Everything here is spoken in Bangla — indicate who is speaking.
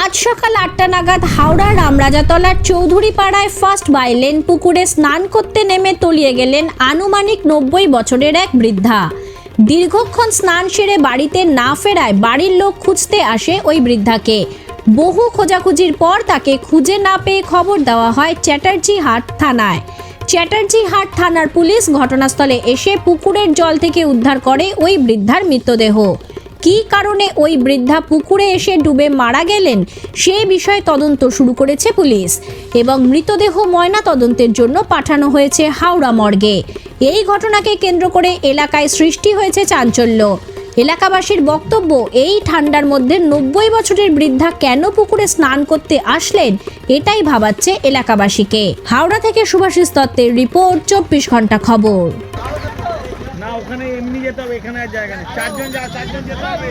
Speaker 1: আজ সকাল আটটা নাগাদ হাওড়া রামরাজাতলার চৌধুরী পাড়ায় ফার্স্ট বাইলেন পুকুরে স্নান করতে নেমে তলিয়ে গেলেন আনুমানিক নব্বই বছরের এক বৃদ্ধা। দীর্ঘক্ষণ স্নান সেরে বাড়িতে না ফেরায় বাড়ির লোক খুঁজতে আসে ওই বৃদ্ধাকে। বহু খোঁজাখুঁজির পর তাকে খুঁজে না পেয়ে খবর দেওয়া হয় চ্যাটার্জি হাট থানায়। চ্যাটার্জি হাট থানার পুলিশ ঘটনাস্থলে এসে পুকুরের জল থেকে উদ্ধার করে ওই বৃদ্ধার মৃতদেহ। কী কারণে ওই বৃদ্ধা পুকুরে এসে ডুবে মারা গেলেন সে বিষয়ে তদন্ত শুরু করেছে পুলিশ এবং মৃতদেহ ময়না তদন্তের জন্য পাঠানো হয়েছে হাওড়া মর্গে। এই ঘটনাকে কেন্দ্র করে এলাকায় সৃষ্টি হয়েছে চাঞ্চল্য। এলাকাবাসীর বক্তব্য এই ঠান্ডার মধ্যে নব্বই বছরের বৃদ্ধা কেন পুকুরে স্নান করতে আসলেন এটাই ভাবাচ্ছে এলাকাবাসীকে। হাওড়া থেকে সুভাষিস দত্তের রিপোর্ট, চব্বিশ ঘণ্টা খবর।
Speaker 2: ওখানে এমনি যেতে হবে এখানে আর জায়গা নেই। চারজন যা চারজন যেতে হবে।